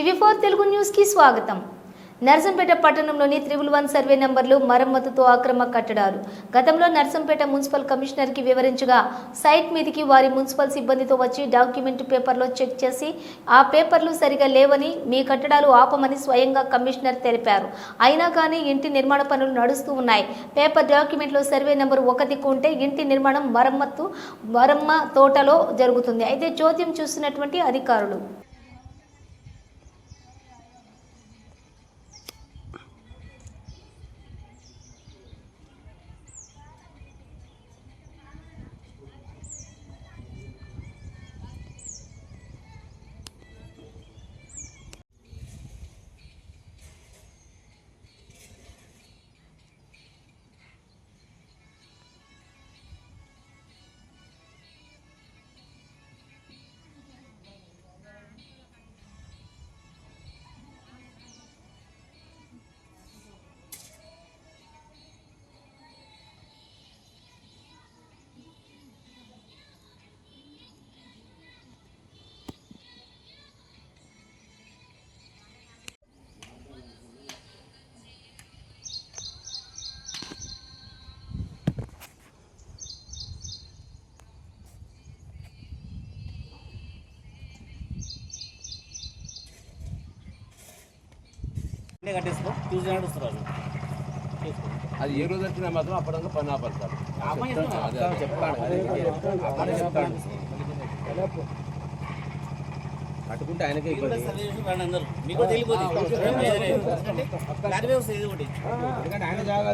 TV four Telugu న్యూస్కి స్వాగతం. నర్సంపేట పట్టణంలోని త్రిబుల్ వన్ సర్వే నంబర్లు మరమ్మతుతో అక్రమ కట్టడాలు. గతంలో నర్సంపేట మున్సిపల్ కమిషనర్కి వివరించగా సైట్ మీదికి వారి మున్సిపల్ సిబ్బందితో వచ్చి డాక్యుమెంట్ పేపర్లో చెక్ చేసి ఆ పేపర్లు సరిగా లేవని మీ కట్టడాలు ఆపమని స్వయంగా కమిషనర్ తెలిపారు. అయినా కానీ ఇంటి నిర్మాణ పనులు నడుస్తూ ఉన్నాయి. పేపర్ డాక్యుమెంట్లో సర్వే నెంబర్ ఒకటి ఉంటే ఇంటి నిర్మాణం మరమ్మత్తు మరమ్మ తోటలో జరుగుతుంది. అయితే చోద్యం చూస్తున్నటువంటి అధికారులు. కట్టేసుకో ట్యూస్డే నాడు. అది ఏ రోజు వచ్చినా మాత్రం అప్పటిదాకా పని చెప్తాడు. పట్టుకుంటే ఆయనకే మీకు కూడా తెలియపోతుంది ఎందుకంటే ఆయన జాగా